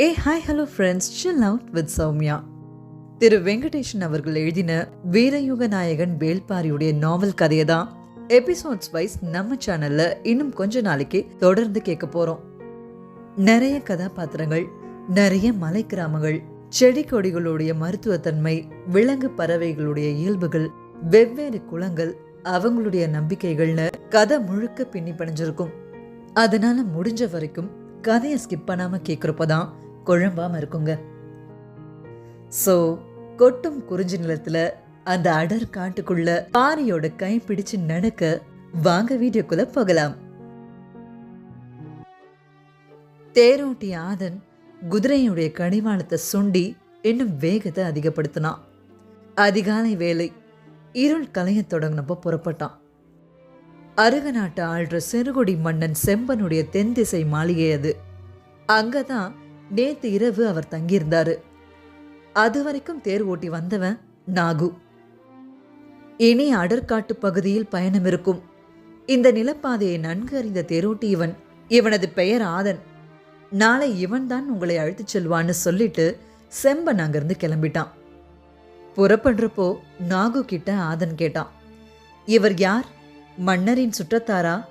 A hi hello friends chill out with Soumya Thiru Venkatesan அவர்கள் எழுதின வீரயுக நாயகன் வேல்பாரியுடைய நாவல் கதையை தான் எபிசோட்ஸ் வைஸ் நம்ம சேனல்ல இன்னும் கொஞ்ச நாளைக்கு தொடர்ந்து கேட்க போறோம். நிறைய கதாபாத்திரங்கள் நிறைய மலை கிராமங்கள் செடி கொடிகளுடைய மருத்துவத்தன்மை விலங்கு பறவைகளுடைய இயல்புகள் வெவ்வேறு குளங்கள் அவங்களுடைய நம்பிக்கைகள்னு கதை முழுக்க பின்னி பணிஞ்சிருக்கும். அதனால முடிஞ்ச வரைக்கும் கதையை ஸ்கிப் பண்ணாம கேட்குறப்ப தான் குழம்பாம இருக்குங்க. ஸோ கொட்டும் குறிஞ்சி நிலத்துல அந்த அடர் காட்டுக்குள்ள பாரியோட கை பிடிச்சு நடக்க வாங்க வீடியோக்குள்ள போகலாம். தேரோட்டி ஆதன் குதிரையுடைய கடிவாளத்தை சுண்டி இன்னும் வேகத்தை அதிகப்படுத்தினான் அதிகாலை வேலை இருள் கலைய தொடங்கினப்போ புறப்பட்டான். அருக நாட்டு ஆள்ற சிறுகுடி மன்னன் செம்பனுடைய தென் திசை மாளிகை அது. அங்கதான் நேத்து இரவு அவர் தங்கியிருந்தாரு. அது வரைக்கும் தேர் ஓட்டி வந்தவன் நாகு. இனி அடற்காட்டு பகுதியில் பயணம் இருக்கும். இந்த நிலப்பாதையை நன்கு அறிந்த தேரோட்டி இவன் இவனது பெயர் ஆதன். நாளை இவன்தான் உங்களை அழைத்துச் செல்வான்னு சொல்லிட்டு செம்பன் அங்கிருந்து கிளம்பிட்டான். புறப்படுறப்போ நாகு கிட்ட ஆதன் கேட்டான். இவர் யார்? மன்னரின் சுற்றத்தாரா?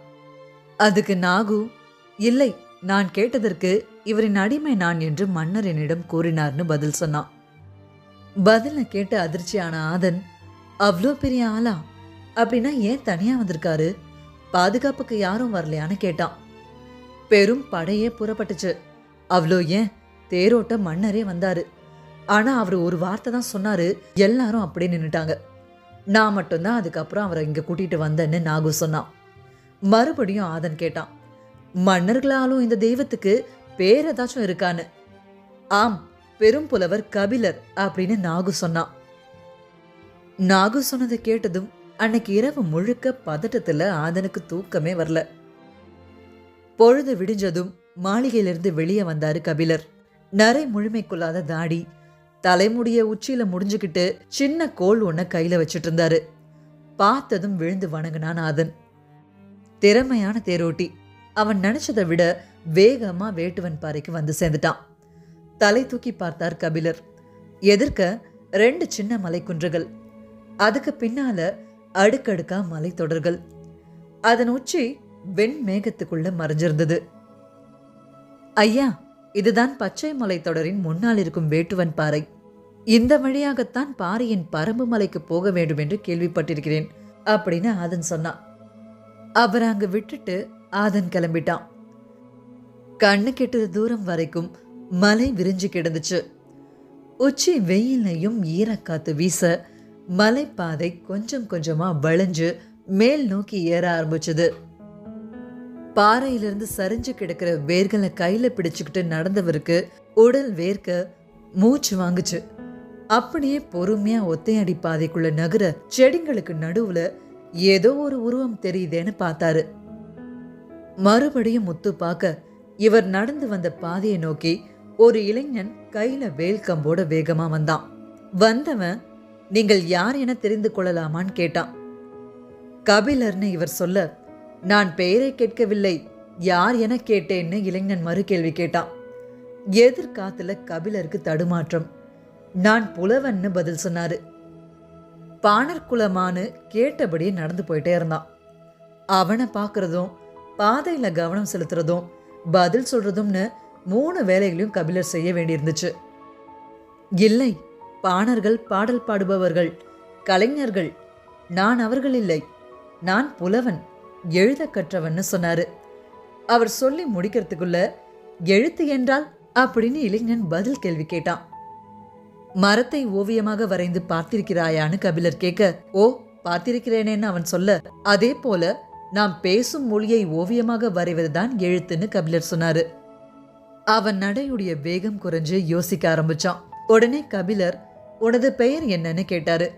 அதுக்கு நாகு. இல்லை நான் கேட்டதற்கு இவரின் அடிமை நான் என்று மன்னர் என்னிடம் கூறினார்னு பதில் சொன்னான். பதில கேட்டு அதிர்ச்சியான ஆதன் அவ்வளோ பெரிய ஆளா? அப்படின்னா ஏன் தனியா வந்திருக்காரு? பாதுகாப்புக்கு யாரும் வரலையான்னு கேட்டான். பெரும் படையே புறப்பட்டுச்சு. அவ்வளோ ஏன்? தேரோட்ட மன்னரே வந்தாரு. ஆனா அவர் ஒரு வார்த்தை தான் சொன்னாரு. எல்லாரும் அப்படியே நின்னுட்டாங்க. நான் மட்டும்தான் அதுக்கப்புறம் அவரை இங்க கூட்டிட்டு வந்தேன்னு நாகு சொன்னான். மறுபடியும் ஆதன் கேட்டான். மன்னர்களாலும் இந்த தெய்வத்துக்கு பேர் ஏதாச்சும் இருக்கான்னு. ஆம் பெரும் புலவர் கபிலர் அப்படின்னு நாகு சொன்னான். நாகு சொன்னதை கேட்டதும் அன்னைக்கு இரவு முழுக்க பதட்டத்தில் ஆதனுக்கு தூக்கமே வரல. பொழுது விடிஞ்சதும் மாளிகையிலிருந்து வெளியே வந்தாரு கபிலர். நரை முழுமைக்குள்ளாத தாடி தலைமுடிய உச்சியில முடிஞ்சுக்கிட்டு சின்ன கோல் ஒன்ன கையில வச்சிட்டு இருந்தாரு பார்த்ததும் விழுந்து வணங்கினான் ஆதன். திறமையான தேரோட்டி. அவன் நினைச்சதை விட வேகமா வேட்டுவன் பாறைக்கு வந்து சேர்ந்துட்டான். தலை தூக்கி பார்த்தார் கபிலர். எதிர்க்க ரெண்டு சின்ன மலைக்குன்றுகள். அதுக்கு பின்னால அடுக்கடுக்கா மலைத்தொடர்கள். அதன் உச்சி வெண் மேகத்துக்குள்ள மறைஞ்சிருந்தது. ஐயா இதுதான் பச்சை மலைத்தொடரின் முன்னால் இருக்கும் வேட்டுவன் பாறை. இந்த வழியாகத்தான் பாறையின் பரம்பு மலைக்கு போக வேண்டும் என்று கேள்விப்பட்டிருக்கிறேன் அப்படின்னு ஆதன் சொன்னான். அவர் அங்கு விட்டுட்டு ஆதன் கிளம்பிட்டான். கண்ணு கெட்டுற தூரம் வரைக்கும் மலை விரிஞ்சு கிடந்துச்சு. உச்சி வெயிலையும் ஈரக்காத்து வீச மலைப்பாதை கொஞ்சம் கொஞ்சமா வளைஞ்சு மேல் நோக்கி ஏற ஆரம்பிச்சது. பாறையிலிருந்து சரிஞ்சு கிடக்கிற வேர்களை கையில பிடிச்சுக்கிட்டு நடந்தவருக்கு உடல் வேர்க்க மூச்சு வாங்குச்சு. அப்படியே பொறுமையா ஒத்தையடி பாதைக்குள்ள நகர செடிங்களுக்கு நடுவுல ஏதோ ஒரு உருவம் தெரியுதேன்னு பார்த்தாரு. மறுபடியும் முத்து பார்க்க இவர் நடந்து வந்த பாதையை நோக்கி ஒரு இளைஞன் கையில வேல் கம்போட வேகமா வந்தான். வந்தவன் நீங்கள் யார் என தெரிந்து கொள்ளலாமான்னு கேட்டான். கபிலர்னு இவர் சொல்ல நான் பெயரை கேட்கவில்லை யார் என கேட்டேன்னு இளைஞன் மறு கேள்வி கேட்டான். எதிர்காத்துல கபிலருக்கு தடுமாற்றம். நான் புலவன்னு பதில் சொன்னாரு. பாணர் குலமானு கேட்டபடியே நடந்து போயிட்டே இருந்தான். அவனை பார்க்கறதும் பாதையில் கவனம் செலுத்துறதும் பதில் சொல்றதும்னு மூணு வேலைகளையும் கபிலர் செய்ய வேண்டியிருந்துச்சு. இல்லை பாணர்கள் பாடல் பாடுபவர்கள் கலைஞர்கள் நான் அவர்கள் இல்லை நான் புலவன் எழுத கற்றவன்னு சொன்னாரு. அவர் சொல்லி முடிக்கிறதுக்குள்ள எழுத்து என்றால் அப்படின்னு இளைஞன் பதில் கேள்வி கேட்டான். மரத்தை ஓவியமாக வரைந்து பார்த்திருக்கிறாயான்னு கபிலர் கேட்க ஓ பார்த்திருக்கிறேனேன்னு அவன் சொல்ல அதே போல நாம் பேசும் மொழியை ஓவியமாக வரைவதுதான் எழுத்துன்னு கபிலர் சொன்னாரு. அவன் நடையுடைய வேகம் குறைஞ்சு யோசிக்க ஆரம்பிச்சான். உடனே கபிலர் உனது பெயர் என்னன்னு கேட்டாரு.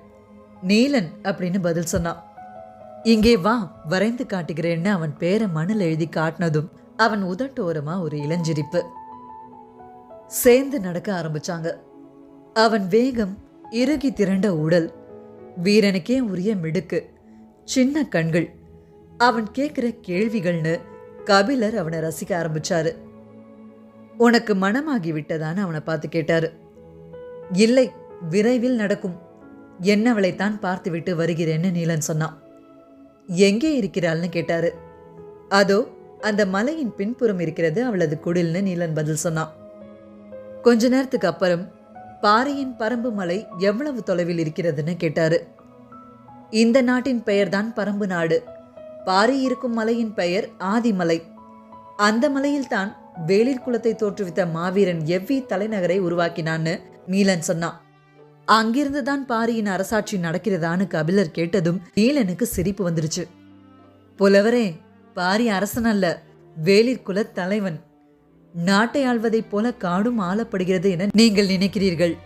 நீலன் அப்படின்னு பதில் சொன்னான். இங்கே வா வரைந்து காட்டுகிறேன்னு அவன் பேரை மணல் எழுதி காட்டினதும் அவன் உதட்டோரமா ஒரு இளஞ்சிரிப்பு. சேர்ந்து நடக்க ஆரம்பிச்சாங்க. அவன் வேகம் இறுகி திரண்ட உடல் வீரனுக்கே உரிய மிடுக்கு சின்ன கண்கள் அவன் கேட்குற கேள்விகள்னு கபிலர் அவனை ரசிக்க ஆரம்பிச்சாரு. உனக்கு மனமாகி விட்டதான்னு அவனை பார்த்து கேட்டாரு. இல்லை விரைவில் நடக்கும். என்னவளைத்தான் பார்த்துவிட்டு வருகிறேன்னு நீலன் சொன்னான். எங்கே இருக்கிறாள்னு கேட்டாரு. அதோ அந்த மலையின் பின்புறம் இருக்கிறது அவளது குடில்னு நீலன் பதில் சொன்னான். கொஞ்ச நேரத்துக்கு அப்புறம் பாறையின் பரம்பு மலை எவ்வளவு தொலைவில் இருக்கிறதுன்னு கேட்டாரு. இந்த நாட்டின் பெயர்தான் பரம்பு நாடு. பாரி இருக்கும் மலையின் பெயர் ஆதிமலை. அந்த மலையில்தான் வேளிர் குலத்தை தோற்றுவித்த மாவீரன் எவ்வி தலைநகரை உருவாக்கினான்னு நீலன் சொன்னான். அங்கிருந்து தான் பாரியின் அரசாட்சி நடக்கிறதான்னு கபிலர் கேட்டதும் நீலனுக்கு சிரிப்பு வந்துருச்சு. புலவரே பாரி அரசன் அல்ல வேளிர் குல தலைவன். நாட்டை ஆள்வதைப் போல காடும் ஆளப்படுகிறது என நீங்கள் நினைக்கிறீர்கள்.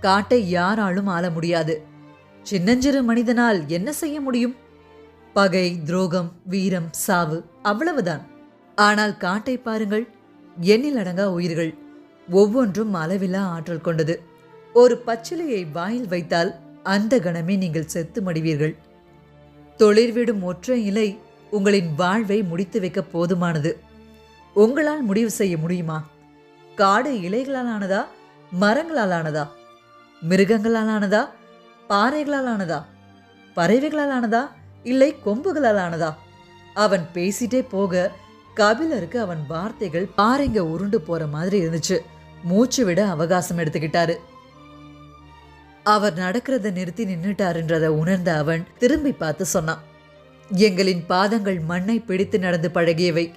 காட்டை யாராலும் ஆள முடியாது. சின்னஞ்சிறு மனிதனால் என்ன செய்ய முடியும்? பகை துரோகம் வீரம் சாவு அவ்வளவுதான். ஆனால் காட்டை பாருங்கள் எண்ணில் அடங்கா உயிர்கள் ஒவ்வொன்றும் அளவில்லா ஆற்றல் கொண்டது. ஒரு பச்சிலையை வாயில் வைத்தால் அந்த கணமே நீங்கள் செத்து மடிவீர்கள் தொழிற்விடும் ஒற்றை இலை உங்களின் வாழ்வை முடித்து வைக்க போதுமானது. உங்களால் முடிவு செய்ய முடியுமா? காடு இலைகளால் ஆனதா மரங்களால் ஆனதா மிருகங்களால் ஆனதா பாறைகளால் ஆனதா பறவைகளால் ஆனதா இல்லை கொம்புகளால் ஆனதா அவன் பேசிட்டே போக கபிலருக்கு அவன் வார்த்தைகள் பாறைங்க உருண்டு போற மாதிரி இருந்துச்சு. மூச்சு விட அவகாசம் எடுத்துக்கிட்டாரு. அவர் நடக்கிறத நிறுத்தி நின்றுட்டாருன்றதை உணர்ந்த அவன் திரும்பி பார்த்து சொன்னான். எங்களின் பாதங்கள் மண்ணை பிடித்து நடந்து பழகியவை.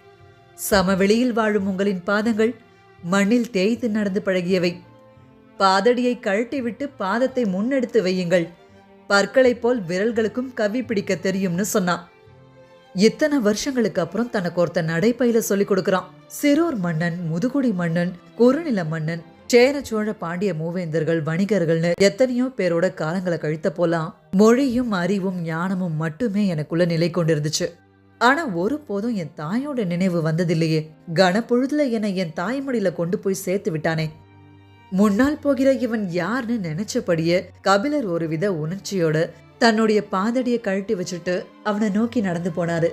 சமவெளியில் வாழும் உங்களின் பாதங்கள் மண்ணில் தேய்த்து நடந்து பழகியவை. பாதடியை கழட்டிவிட்டு பாதத்தை முன்னெடுத்து வையுங்கள். பற்களைப் போல் விரல்களுக்கும் கவி பிடிக்க தெரியும்னு சொன்னான். இத்தனை வருஷங்களுக்கு அப்புறம் தனக்கு ஒருத்தன் நடைப்பயில சொல்லிக் கொடுக்கறான். சிறூர் மன்னன் முதுகுடி மன்னன் குறுநில மன்னன் சேர சோழ பாண்டிய மூவேந்தர்கள் வணிகர்கள்னு எத்தனையோ பேரோட காலங்களை கழித்த போலாம். மொழியும் அறிவும் ஞானமும் மட்டுமே எனக்குள்ள நிலை கொண்டிருந்துச்சு. ஆனா ஒருபோதும் என் தாயோட நினைவு வந்ததில்லையே. கனப்பொழுதுல என்னை என் தாய்மொழியில கொண்டு போய் சேர்த்து விட்டானே. முன்னால் போகிற இவன் யார்னு நினைச்சபடியே கபிலர் ஒருவித உணர்ச்சியோட தன்னுடைய பாதடியை கழட்டி வச்சுட்டு அவனை நோக்கி நடந்து போனாரு.